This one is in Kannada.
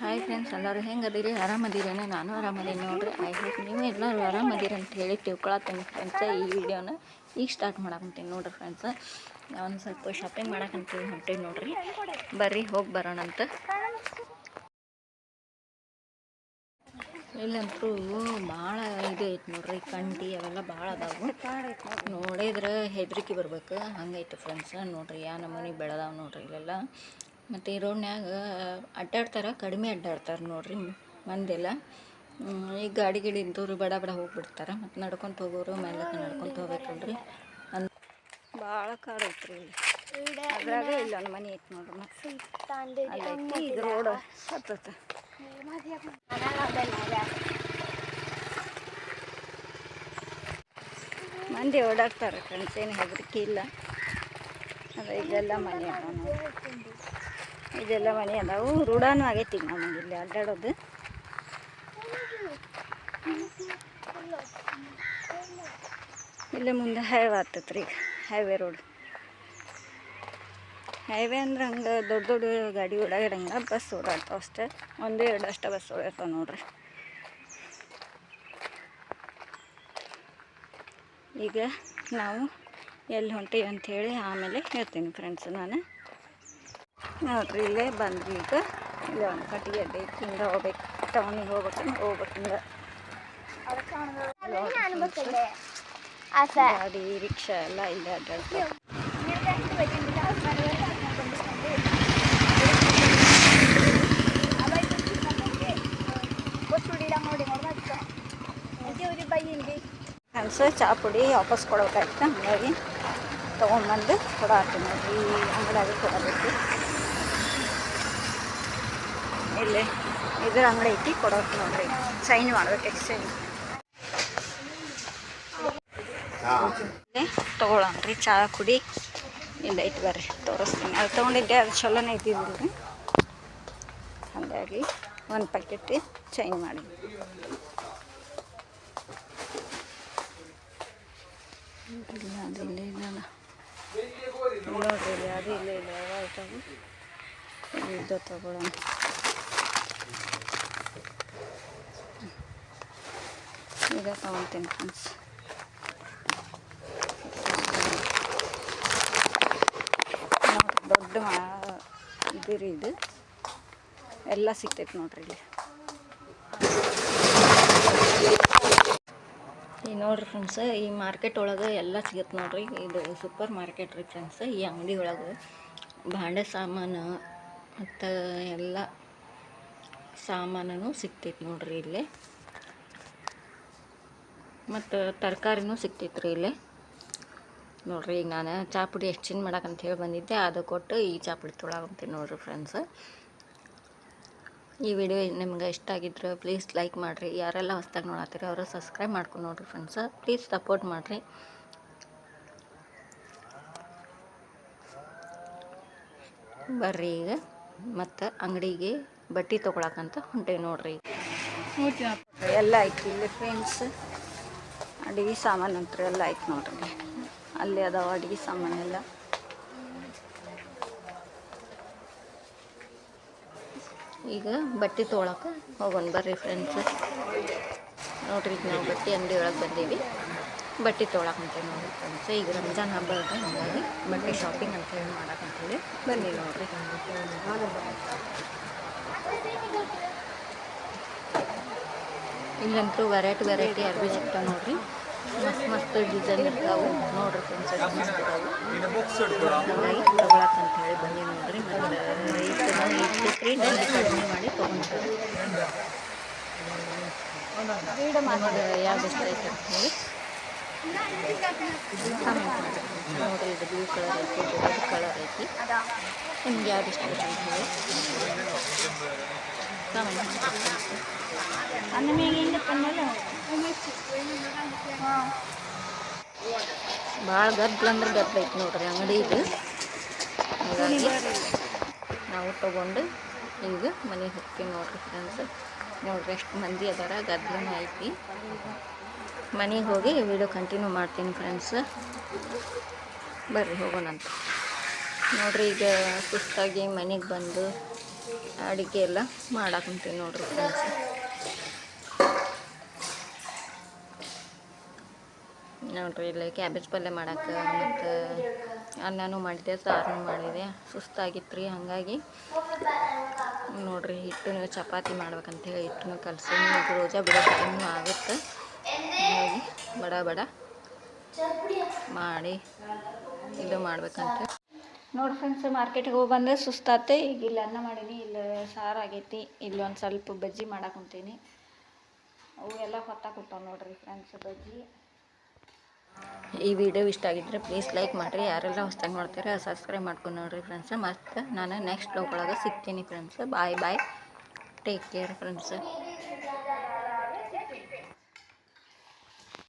ಹಾಯ್ ಫ್ರೆಂಡ್ಸ್ ಎಲ್ಲರೂ ಹೆಂಗೆ ಅದೀರಿ ಆರಾಮದಿರೇನೆ? ನಾನು ಆರಾಮದೀನಿ ನೋಡ್ರಿ. ಐ ಹೋಪ್ ನೀವು ಎಲ್ಲರೂ ಆರಾಮದಿರಿ ಅಂತ ಹೇಳಿ ತಿಳ್ಕೊಳತ್ತೀನಿ ಫ್ರೆಂಡ್ಸ ಈ ವಿಡಿಯೋನ ಈಗ ಸ್ಟಾರ್ಟ್ ಮಾಡಾಕಂತೀನಿ ನೋಡ್ರಿ ಫ್ರೆಂಡ್ಸ ಒಂದು ಸ್ವಲ್ಪ ಶಾಪಿಂಗ್ ಮಾಡಾಕಂತೀವಿ ಹೊಂಟೀವಿ ನೋಡ್ರಿ. ಬರ್ರಿ, ಹೋಗಿ ಬರೋಣಂತ ಇಲ್ಲಂತೂ ಭಾಳ ಇದು ಐತೆ ನೋಡ್ರಿ, ಕಂಡಿ ಅವೆಲ್ಲ ಭಾಳ ಅದಾವು. ನೋಡಿದ್ರೆ ಹೆದರಿಕೆ ಬರ್ಬೇಕು. ಹಂಗೈತೆ ಫ್ರೆಂಡ್ಸ್ ನೋಡ್ರಿ ಯಾ ನಮೂನಿ ಬೆಳೆದಾವೆ ನೋಡ್ರಿ ಇಲ್ಲೆಲ್ಲ. ಮತ್ತು ಈ ರೋಡ್ನ್ಯಾಗ ಅಡ್ಡಾಡ್ತಾರೆ, ಕಡಿಮೆ ಅಡ್ಡಾಡ್ತಾರೆ ನೋಡಿರಿ ಮಂದೆಲ್ಲ. ಈಗ ಗಾಡಿ ಗಿಡಿ ಇಂಥವ್ರು ಬಡ ಬಡ ಹೋಗ್ಬಿಡ್ತಾರೆ. ಮತ್ತು ನಡ್ಕೊಂತ ಹೋಗೋರು ಮೇಲೆ ನಡ್ಕೊಂತ ಹೋಗ್ಬೇಕಲ್ರಿ ಅಂದ್ ಭಾಳ ಕಾಡು ಐತ್ರಿ ಇಲ್ಲಿ. ಅದ್ರಾಗ ಇಲ್ಲ ಒಂದು ಮನೆ ಐತಿ ನೋಡ್ರಿ ಮತ್ತೆ. ರೋಡ್. ಮಂದಿ ಓಡಾಡ್ತಾರೆ ಕಣ್ಸೇನು ಹೆದರಿಕೆ ಇಲ್ಲ. ಅದ ಇದೆಲ್ಲ ಮನೆ. ಇದೆಲ್ಲ ಮನೆ ಅದಾವು ರೂಢಾನು ಆಗೈತಿ ನಮಗೆ ಇಲ್ಲಿ ಅಡ್ಡಾಡೋದು. ಇಲ್ಲೇ ಮುಂದೆ ಹೈವೇ ಆಗ್ತೈತೆ ರೀ ಈಗ. ಹೈವೇ ರೋಡ್ ಹೈವೇ ಅಂದ್ರೆ ಹಂಗೆ ದೊಡ್ಡ ದೊಡ್ಡ ಗಾಡಿ ಓಡಾಡಂಗ ಬಸ್ ಓಡಾಡ್ತಾವೆ ಅಷ್ಟೇ. ಒಂದು ಎರಡು ಅಷ್ಟೇ ಬಸ್ ಓಡಾಡ್ತಾವೆ ನೋಡ್ರಿ. ಈಗ ನಾವು ಎಲ್ಲಿ ಹೊಂಟೀವಿ ಅಂಥೇಳಿ ಆಮೇಲೆ ಹೇಳ್ತೀನಿ ಫ್ರೆಂಡ್ಸ್ ನಾನು. ನೋಡ್ರಿ ಇಲ್ಲೇ ಬಂದ್ವಿ ಈಗ. ಇಲ್ಲಿ ಒಂದು ಕಟ್ಟಿಗೆ ಅಡ್ಡೆ ಹಿಂಗೆ ಹೋಗ್ಬೇಕು ಟೌನಿಗೆ ಹೋಗ್ಬೇಕು ಹೋಗ್ಬೇಕು ಹಿಂಗೆ ಗಾಡಿ, ರಿಕ್ಷಾ ಎಲ್ಲ ಇಲ್ಲೇ ಅಡ್ಡಾಡ್ತಾವೆ ಅನ್ಸ ಚಾ ಪುಡಿ ವಾಪಸ್ ಕೊಡ್ಬೇಕಾಯ್ತು ಹಂಗಾಗಿ ತೊಗೊಂಡ್ಬಂದು ಕೊಡಾತೀನಿ ನೋಡ್ರಿ ಅಂಗಡಿಯಾಗ ಕೊಡಬೇಕು ಇಲ್ಲಿ ಇದ್ರ ಅಂಗಡಿ ಐತಿ ಕೊಡೋಕೆ ನೋಡ್ರಿ. ಸೈನ್ ಮಾಡ್ಬೇಕು ಎಕ್ಸ್ಚೇಂಜ್ ತೊಗೊಳನ್ರಿ ಚಹಾ ಕುಡಿ. ಇಲ್ಲ ಐತಿ ಬರ್ರಿ ತೋರಿಸ್ತೀನಿ. ಅದು ತೊಗೊಂಡಿದ್ದೆ ಅದು ಚಲೋನೇ ಇದ್ದಿದ್ದಿಲ್ಲ ರೀ ಹಾಗಾಗಿ ಒಂದು ಪ್ಯಾಕೆಟ್ ಚೈನ್ ಮಾಡಿ. ಇಲ್ಲ ಅದು ಇಲ್ಲ ಇಲ್ಲ ನೋಡ್ರಿ ಅದು ಇಲ್ಲ ಇಲ್ಲ ಯಾವ ಐಟಮು ಇದು ತಗೊಳ್ಳೋಣ ಈಗ ತಗೊಳ್ತೀನಿ ಫ್ರೆಂಡ್ಸ್ ದೊಡ್ಡ ಇದು ರೀ ಇದು. ಎಲ್ಲ ಸಿಗ್ತೈತೆ ನೋಡ್ರಿ ಇಲ್ಲಿ. ಈ ನೋಡ್ರಿ ಫ್ರೆಂಡ್ಸ್ ಈ ಮಾರ್ಕೆಟ್ ಒಳಗೆ ಎಲ್ಲ ಸಿಗತ್ತೆ ನೋಡ್ರಿ. ಇದು ಸೂಪರ್ ಮಾರ್ಕೆಟ್ ರೀ ಫ್ರೆಂಡ್ಸ್ ಈ ಅಂಗಡಿ ಒಳಗೆ ಭಾಂಡೆ ಸಾಮಾನು ಮತ್ತು ಎಲ್ಲ ಸಾಮಾನು ಸಿಗ್ತೈತೆ ನೋಡ್ರಿ ಇಲ್ಲಿ. ಮತ್ತು ತರಕಾರಿನೂ ಸಿಗ್ತೈತೆ ರೀ ಇಲ್ಲಿ. ನೋಡ್ರಿ ಈಗ ನಾನು ಚಾಪುಡಿ ಎಷ್ಟು ಎಕ್ಸ್ಚೇಂಜ್ ಮಾಡಕ್ಕಂತ ಹೇಳಿ ಬಂದಿದ್ದೆ ಅದು ಕೊಟ್ಟು ಈ ಚಾಪುಡಿ ತೊಳಗಂತೀನಿ ನೋಡ್ರಿ ಫ್ರೆಂಡ್ಸ್ ಈ ವಿಡಿಯೋ ನಿಮ್ಗೆ ಇಷ್ಟ ಆಗಿದ್ರೆ ಪ್ಲೀಸ್ ಲೈಕ್ ಮಾಡಿರಿ. ಯಾರೆಲ್ಲ ಹೊಸ್ದಾಗಿ ನೋಡತ್ತೀರಿ ಅವರು ಸಬ್ಸ್ಕ್ರೈಬ್ ಮಾಡ್ಕೊಂಡು ನೋಡ್ರಿ ಫ್ರೆಂಡ್ಸ್ ಪ್ಲೀಸ್ ಸಪೋರ್ಟ್ ಮಾಡಿರಿ. ಬರ್ರಿ ಈಗ ಮತ್ತು ಅಂಗಡಿಗೆ ಬಟ್ಟೆ ತೊಗೊಳಕಂತ ಹೊಂಟೇವಿ ನೋಡ್ರಿ ಎಲ್ಲ ಐತಿ ಇಲ್ಲಿ ಫ್ರೆಂಡ್ಸ್ ಅಡುಗೆ ಸಾಮಾನು ಅಂತ್ರಿ ಎಲ್ಲ ಆಯ್ತು ನೋಡ್ರಿ. ಅಲ್ಲಿ ಅದಾವ ಅಡುಗೆ ಸಾಮಾನೆಲ್ಲ ಈಗ ಬಟ್ಟೆ ತೊಗೊಳಕ್ಕೆ ಹೋಗೋಣ ಬರ್ರಿ ಫ್ರೆಂಡ್ಸ್ ನೋಡ್ರಿ ಈಗ ನಾವು ಬಟ್ಟೆ ಅಂಗಡಿ ಒಳಗೆ ಬಂದೀವಿ. ಬಟ್ಟೆ ತೊಗೊಳಕಂತೇವೆ ನೋಡ್ರಿ ಫ್ರೆಂಡ್ಸ್ ಈಗ ರಂಜಾನ್ ಹಬ್ಬ ಇದೆ, ಹಾಗಾಗಿ ಬಟ್ಟೆ ಶಾಪಿಂಗ್ ಅಂತ ಹೇಳಿ ಮಾಡೋಕ್ಕಂತೇಳಿ ಬನ್ನಿ ನೋಡ್ರಿ. ಇಲ್ಲಂತೂ ವೆರೈಟಿ ವೆರೈಟಿ ಅರ್ಬಿ ಸಿಗ್ತಾವೆ ನೋಡ್ರಿ. ಮಸ್ತ್ ಮಸ್ತ್ ಡಿಸೈನ್ ಇರ್ತಾವೆ. ನೋಡ್ರಿ ಫ್ರೆಂಡ್ಸ್ ಮಸ್ತ್ ತಗೊಳಕ್ ಅಂತ ಹೇಳಿ ಬನ್ನಿ ನೋಡ್ರಿ. ಮತ್ತು ಜಲ್ದಿ ಕಡಿಮೆ ಮಾಡಿ ತೊಗೊಂತಾರೆ ನಿಮಗೆ ಯಾವ್ದು ಇಷ್ಟ ಐತೆ ಅಂತ ಹೇಳಿ. ಕಮೆಂಟ್ ಮಾಡಿ ನೋಡ್ರಿ ಇದು ಬ್ಲೂ ಕಲರ್ ಐತಿ ರೆಡ್ ಕಲರ್ ಐತಿ. ನಿಮ್ಗೆ ಯಾವ್ದು ಇಷ್ಟ ಐತೆ ಅಂತ ಹೇಳಿ. ಕಮೆಂಟ್ ಮಾಡಿ ಭಾಳ ಗದ್ದಲ ಅಂದ್ರೆ ಗದ್ದಲ ಐತಿ ನೋಡ್ರಿ ಅಂಗಡಿ ಇದು. ನಾವು ತಗೊಂಡು ಈಗ ಮನೆಗೆ ಹೋಗ್ತೀವಿ ನೋಡ್ರಿ ಫ್ರೆಂಡ್ಸ್. ನೋಡ್ರಿ ಎಷ್ಟು ಮಂದಿ ಅದಾರ ಗದ್ದಲ ಐತಿ ಮನೆಗೆ ಹೋಗಿ ವಿಡಿಯೋ ಕಂಟಿನ್ಯೂ ಮಾಡ್ತೀನಿ ಫ್ರೆಂಡ್ಸ್. ಬರ್ರಿ ಹೋಗೋಣಂತ ನೋಡ್ರಿ ಈಗ ಸುಸ್ತಾಗಿ ಮನೆಗೆ ಬಂದು ಅಡುಗೆ ಎಲ್ಲ ಮಾಡಾಕಂತೀವಿ ನೋಡ್ರಿ ಫ್ರೆಂಡ್ಸ್. ನೋಡ್ರಿ, ಇಲ್ಲಿ ಕ್ಯಾಬೇಜ್ ಪಲ್ಯ ಮಾಡಕ್ಕೆ ಮತ್ತು ಅನ್ನನೂ ಮಾಡಿದೆ ಸಾರು ಮಾಡಿದೆ. ಸುಸ್ತಾಗಿತ್ತು ರೀ ಹಾಗಾಗಿ ನೋಡಿರಿ ಹಿಟ್ಟು ಚಪಾತಿ ಮಾಡ್ಬೇಕಂತ ಹೇಳಿ ಹಿಟ್ಟನ್ನು ಕಲಸಿ ರೋಜಾ ಬಿಡೋ ಟೈಮು ಆಗುತ್ತೆ. ಹಾಗಾಗಿ ಬಡ ಬಡ ಮಾಡಿ ಇದು ಮಾಡ್ಬೇಕಂತ ನೋಡಿ ಫ್ರೆಂಡ್ಸ್ ಮಾರ್ಕೆಟಿಗೆ ಹೋಗಿ ಬಂದೆ ಸುಸ್ತಾತೆ, ಈಗ ಇಲ್ಲಿ ಅನ್ನ ಮಾಡೀನಿ, ಇಲ್ಲಿ ಸಾರು ಆಗೈತಿ, ಇಲ್ಲಿ ಒಂದು ಸ್ವಲ್ಪ ಬಜ್ಜಿ ಮಾಡಾಕೊಂತೀನಿ ಅವು ಎಲ್ಲ ಹೊತ್ತಾಕೊಟ್ಟಾವ ನೋಡಿರಿ ಫ್ರೆಂಡ್ಸ್ ಬಜ್ಜಿ. ಈ ವಿಡಿಯೋ ಇಷ್ಟ ಆಗಿದ್ರೆ ಪ್ಲೀಸ್ ಲೈಕ್ ಮಾಡಿರಿ. ಯಾರೆಲ್ಲ ಹೊಸ್ದಾಗಿ ನೋಡ್ತಾರೆ ಸಬ್ಸ್ಕ್ರೈಬ್ ಮಾಡ್ಕೊಂಡು ನೋಡಿರಿ ಫ್ರೆಂಡ್ಸ್ ಮತ್ತು ನಾನು ನೆಕ್ಸ್ಟ್ ಒಳಗೆ ಸಿಗ್ತೀನಿ friends bye bye take care friends